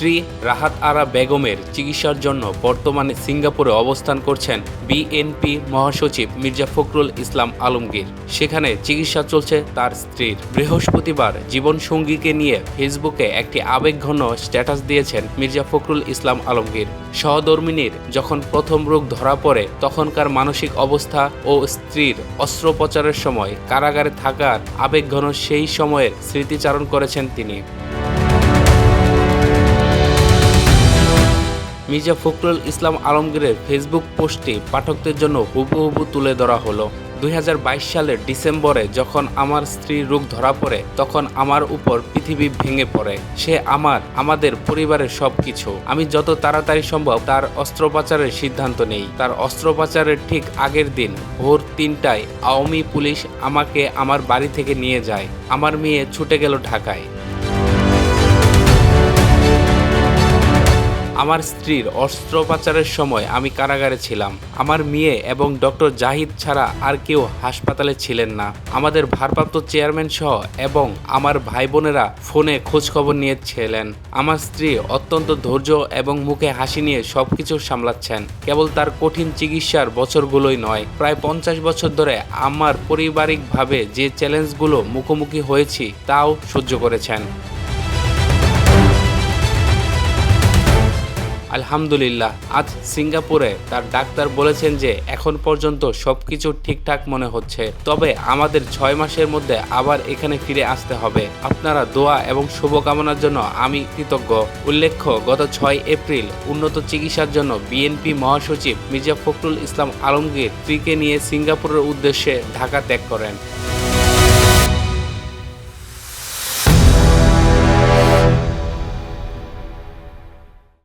স্ত্রী রাহাত আরা বেগমের চিকিৎসার জন্য বর্তমানে সিঙ্গাপুরে অবস্থান করছেন বিএনপি মহাসচিব মির্জা ফখরুল ইসলাম আলমগীর। সেখানে চিকিৎসা চলছে তার স্ত্রীর। বৃহস্পতিবার জীবনসঙ্গীকে নিয়ে ফেসবুকে একটি আবেগঘন স্ট্যাটাস দিয়েছেন মির্জা ফখরুল ইসলাম আলমগীর। সহধর্মিনীর যখন প্রথম রোগ ধরা পড়ে, তখনকার মানসিক অবস্থা ও স্ত্রীর অস্ত্রোপচারের সময় কারাগারে থাকার আবেগঘন সেই সময়ের স্মৃতিচারণ করেছেন তিনি। মির্জা ফখরুল ইসলাম আলমগীরের ফেসবুক পোস্টটি পাঠকদের জন্য হুবহুবু তুলে ধরা হলো। দুই হাজার বাইশ সালের ডিসেম্বরে যখন আমার স্ত্রীর রোগ ধরা পড়ে, তখন আমার উপর পৃথিবী ভেঙে পড়ে। সে আমার, আমাদের পরিবারের সব কিছু আমি যত তাড়াতাড়ি সম্ভব তার অস্ত্রোপচারের সিদ্ধান্ত নেই। তার অস্ত্রোপচারের ঠিক আগের দিন ভোর তিনটায় আওয়ামী পুলিশ আমাকে আমার বাড়ি থেকে নিয়ে যায়। আমার মেয়ে ছুটে গেল ঢাকায়। আমার স্ত্রীর অস্ত্রোপচারের সময় আমি কারাগারে ছিলাম। আমার মেয়ে এবং ডক্টর জাহিদ ছাড়া আর কেউ হাসপাতালে ছিলেন না। আমাদের ভারপ্রাপ্ত চেয়ারম্যান সহ এবং আমার ভাই বোনেরা ফোনে খোঁজখবর নিয়েছিলেন। আমার স্ত্রী অত্যন্ত ধৈর্য এবং মুখে হাসি নিয়ে সবকিছু সামলাচ্ছেন। কেবল তার কঠিন চিকিৎসার বছরগুলোই নয়, প্রায় পঞ্চাশ বছর ধরে আমার পারিবারিকভাবে যে চ্যালেঞ্জগুলো মুখোমুখি হয়েছি, তাও সহ্য করেছেন। আলহামদুলিল্লাহ, আজ সিঙ্গাপুরে তার ডাক্তার বলেছেন যে এখন পর্যন্ত সবকিছু ঠিকঠাক মনে হচ্ছে। তবে আমাদের ছয় মাসের মধ্যে আবার এখানে ফিরে আসতে হবে। আপনারা দোয়া এবং শুভকামনার জন্য আমি কৃতজ্ঞ। উল্লেখ্য, গত ছয় এপ্রিল উন্নত চিকিৎসার জন্য বিএনপি মহাসচিব মির্জা ফখরুল ইসলাম আলমগীর স্ত্রীকে নিয়ে সিঙ্গাপুরের উদ্দেশ্যে ঢাকা ত্যাগ করেন।